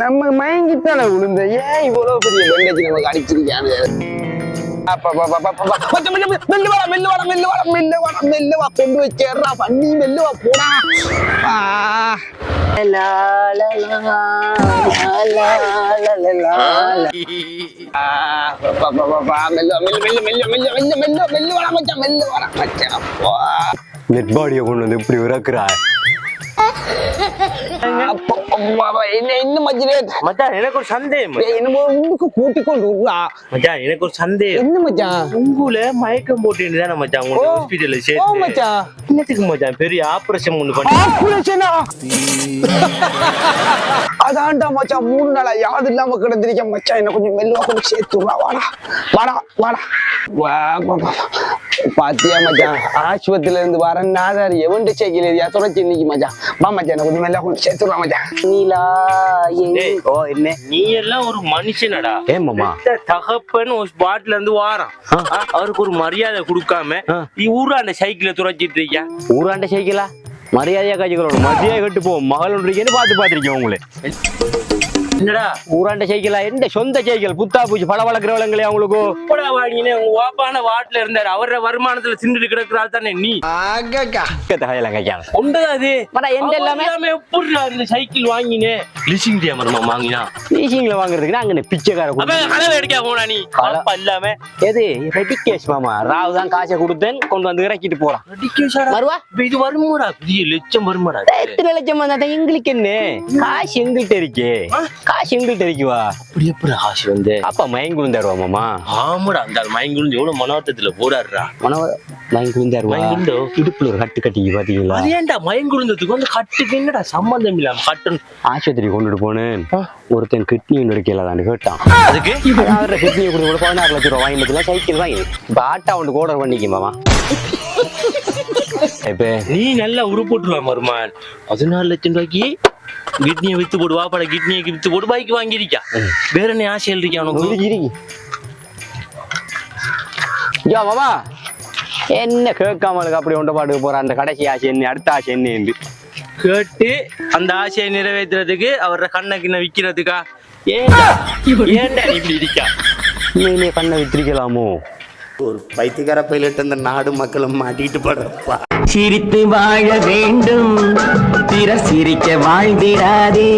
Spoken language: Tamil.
நம்ம மயங்கித்தானே விழுந்த ஏன் இவ்வளவு பெரிய வெண்டைக்கு நமக்கு அடிச்சிருக்கானு அப்ப, அப்ப, அப்ப, அப்ப, அப்ப, கொஞ்சம் மெல்ல, மெல்ல வாடா, மெல்ல வாடா, மெல்ல வாடா, மெல்ல வாடா, மெல்ல வா, கொண்டு வச்சேர்றா, பண்ணி மெல்ல வா, போடா. ஆ. லா, லா, லா, லா, லா, லா, லா, லா. ஆ, அப்ப, அப்ப, அப்ப, அப்ப, மெல்ல வா, மெல்ல, மெல்ல, மெல்ல, மெல்ல, மெல்ல, மெல்ல, மெல்ல வாடா மச்சான், மெல்ல வாடா மச்சான். அப்பா. நெட் பாடியை கொண்டு வந்து இப்படி இறக்குறா என்ன மச்சினே மச்சான் எனக்கு ஒரு சந்தேகம் மச்சான். ஏய், என்னமோ உனக்கு கூட்டிக் கொண்டு விடுறா. மச்சான் எனக்கு ஒரு சந்தேகம் என்ன மச்சான் உங்குல மயக்கம் போட்டு தானே மச்சான் உங்க சேர்த்து மச்சான் என்னத்துக்கு மச்சான் பெரிய ஆபரேஷன் ஒண்ணு பண்ணி? அதான்டா மச்சான் மூணு நாளா யாது இல்லாம கிடந்திருக்கேன் மச்சான் என்ன கொஞ்சம் மெல்லுவா கொஞ்சம் சேர்த்து. வாடா வாடா வாடா வா, வா, வா. பாத்தியா மச்சான்? ஆஸ்பத்திரியில இருந்து வர நாதாரி எவன்ட்டு சைக்கிள் ஏரியா தொடச்சி இன்னைக்கு மச்சான்? வா மச்சான் கொஞ்சம் மெல்லுவா கொஞ்சம் சேர்த்து விடுறா மச்சான். நீலா. ஓ என்ன? நீ எல்லாம் ஒரு மனுஷனடா. பெத்த தகப்பன் ஒரு ஸ்பாட்ல இருந்து வாரான். அவருக்கு ஒரு மரியாதை கொடுக்காம ஆ. நீ ஊரா அந்த சைக்கிளை துரைச்சிட்டு இருக்கியா? ஊராண்ட சைக்கிளா? மரியாதையா காய்ச்சிக்கிறோம். மதியாக கட்டு போ மகள் ஒன்றிருக்கேன்னு பார்த்து பார்த்துருக்கேன் உங்களை. என்னடா? ஊராண்ட சைக்கிளா எந்த சொந்த சைக்கிள் புத்தா பூச்சி பல வளர்க்குறவங்களே அவங்களுக்கு. எப்படா வாங்கினே? உங்க வாப்பான வாட்ல இருந்தாரு. அவர வருமானத்துல சிந்துட்டு கிடக்குறாள் தானே நீ? கையெல்லாம் கையால கொண்டதா அது? படா, எந்த எல்லாமே? அவன் இல்லாம எப்படிடா இந்த சைக்கிள் வாங்கினே? லீசிங் வாங்கினா லீசிங்ல வாங்குறதுக்கு அங்க பிச்சைக்கார அடிக்க போனா நீ. கல- அப்பா இல்லாம எது? ரெடி கேஷ் மாமா. ராவ் தான் காசை கொடுத்தேன். கொண்டு வந்து இறக்கிட்டு போறான் வருவா? இப்ப இது வருமாடா? லட்சம் வருமாடா எத்தனை லட்சம் வந்தா எங்களுக்கு என்ன? காசு எங்கள்கிட்ட இருக்கே. காசு எங்கள்கிட்ட இருக்குவா? அப்படி எப்படி ஆசை வந்து? அப்பா மயங்குழுந்து தருவா மாமா. ஆமாடா அந்த மயங்குழுந்து எவ்வளவு மனோட்டத்துல போடாடுறா மனோ மயங்குழுந்து தருவா மயங்குழுந்தோ? இடுப்புல ஒரு கட்டு கட்டி பாத்தீங்களா? அது ஏன்டா மயங்குழுந்ததுக்கு வந்து கட்டுக்கு என்னடா சம்பந்தம் இல்லாம கட்டணும்? ஆஸ்பத்திரி கொண்டுட்டு போனேன். ஒருத்தன் கிட்னி இருக்கல தான் கேட்டான். அதுக்கு? அவர கிட்னியை கொடுத்து கூட பதினாறு லட்சம் ரூபா வாங்கி பத்தில சைக்கிள் வாங்கி. இப்ப ஆட்டா ஒன்று ஆர்டர் பண்ணிக்க மாமா. இப்ப நீ நல்லா உருப்போட்டுருவா மருமான் பதினாலு லட்சம் ரூபாய்க்கு கிட்னியை வித்து போடு வாப்பாட கிட்னியை வித்து போடு பைக் வாங்கியிருக்கா வேற என்ன ஆசை இருக்கா உனக்கு? இருக்கு யா மாமா. என்ன கேட்காமலுக்கு அப்படி ஒன்ற பாட்டுக்கு போற அந்த கடைசி ஆசை என்ன அடுத்த ஆசை என்ன என்று. கேட்டு அந்த ஆசையை நிறைவேற்றுறதுக்கு அவர கண்ணை கிண்ண விக்கிறதுக்கா? ஏன்டா ஏன்டா நீ இப்படி இருக்கா? நீ கண்ணை வித்திரிக்கலாமோ? ஒரு பைத்தியக்கார பைலட் அந்த நாடு மக்களும் மாட்டிட்டு படுறப்பா சிரித்து வாழ வேண்டும் பிற சிரிக்க வாழ்ந்திடாதே.